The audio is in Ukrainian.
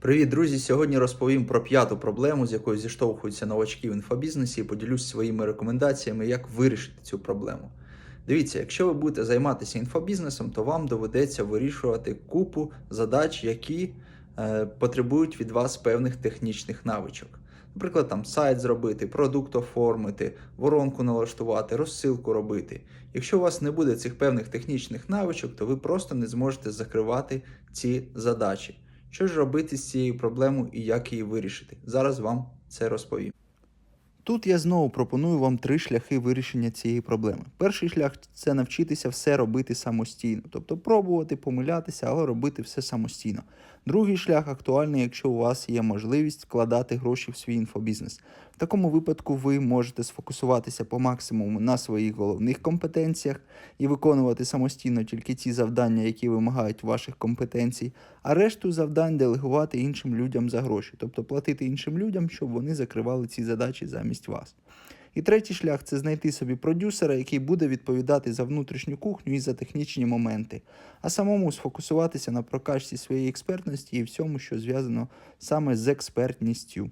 Привіт, друзі! Сьогодні розповім про п'яту проблему, з якою зіштовхуються новачки в інфобізнесі, і поділюсь своїми рекомендаціями, як вирішити цю проблему. Дивіться, якщо ви будете займатися інфобізнесом, то вам доведеться вирішувати купу задач, які е, потребують від вас певних технічних навичок. Наприклад, там сайт зробити, продукт оформити, воронку налаштувати, розсилку робити. Якщо у вас не буде цих певних технічних навичок, то ви просто не зможете закривати ці задачі. Що ж робити з цією проблемою і як її вирішити? Зараз вам це розповім. Тут я знову пропоную вам три шляхи вирішення цієї проблеми. Перший шлях це навчитися все робити самостійно, тобто пробувати, помилятися, але робити все самостійно. Другий шлях актуальний, якщо у вас є можливість вкладати гроші в свій інфобізнес. В такому випадку ви можете сфокусуватися по максимуму на своїх головних компетенціях і виконувати самостійно тільки ті завдання, які вимагають ваших компетенцій, а решту завдань делегувати іншим людям за гроші, тобто платити іншим людям, щоб вони закривали ці задачі замість вас. І третій шлях це знайти собі продюсера, який буде відповідати за внутрішню кухню і за технічні моменти, а самому сфокусуватися на прокачці своєї експертності і всьому, що зв'язано саме з експертністю.